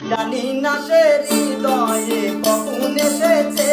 জানি না সে হৃদয়ে কখন এসেছে।